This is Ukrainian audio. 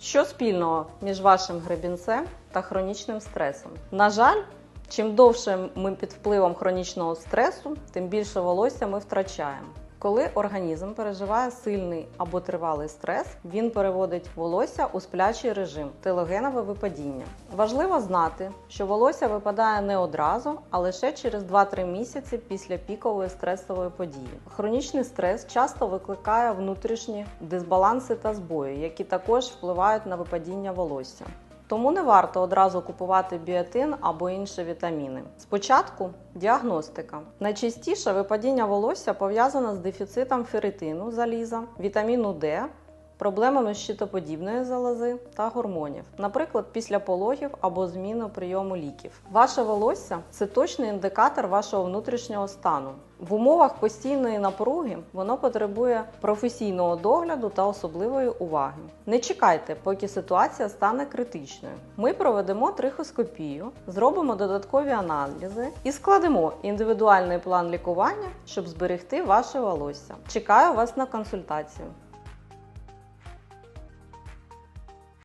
Що спільного між вашим гребінцем та хронічним стресом? На жаль, чим довше ми під впливом хронічного стресу, тим більше волосся ми втрачаємо. Коли організм переживає сильний або тривалий стрес, він переводить волосся у сплячий режим телогенове випадіння. Важливо знати, що волосся випадає не одразу, а лише через 2-3 місяці після пікової стресової події. Хронічний стрес часто викликає внутрішні дисбаланси та збої, які також впливають на випадіння волосся. Тому не варто одразу купувати біотин або інші вітаміни. Спочатку діагностика. Найчастіше випадіння волосся пов'язане з дефіцитом ферритину, заліза, вітаміну Д, проблемами щитоподібної залози та гормонів, наприклад, після пологів або зміни прийому ліків. Ваше волосся це точний індикатор вашого внутрішнього стану. В умовах постійної напруги воно потребує професійного догляду та особливої уваги. Не чекайте, поки ситуація стане критичною. Ми проведемо трихоскопію, зробимо додаткові аналізи і складемо індивідуальний план лікування, щоб зберегти ваше волосся. Чекаю вас на консультацію.